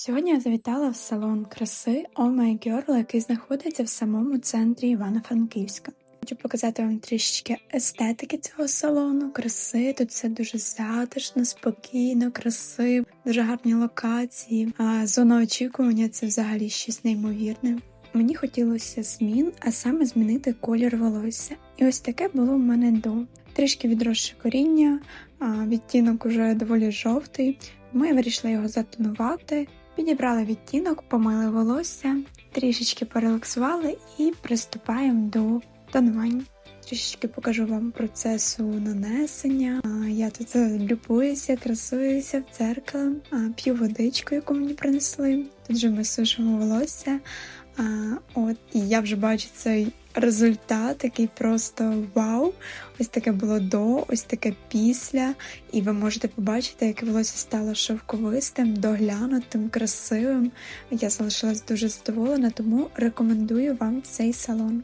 Сьогодні я завітала в салон краси Oh My Girl, який знаходиться в самому центрі Івано-Франківська. Хочу показати вам трішечки естетики цього салону, краси. Тут все дуже затишно, спокійно, красиво, дуже гарні локації. А зона очікування це взагалі щось неймовірне. Мені хотілося змін, а саме змінити колір волосся. І ось таке було в мене до. Трішки відросше коріння, відтінок уже доволі жовтий. Тому я вирішила його затонувати. Підібрали відтінок, помили волосся, трішечки порелаксували і приступаємо до тонування. Трішечки покажу вам процесу нанесення. Я тут любуюся, красуюся в дзеркало, п'ю водичку, яку мені принесли. Тут же ми сушимо волосся. От, і я вже бачу цей результат, який просто вау! Ось таке було до, ось таке після. І ви можете побачити, яке волосся стало шовковистим, доглянутим, красивим. Я залишилась дуже задоволена, тому рекомендую вам цей салон.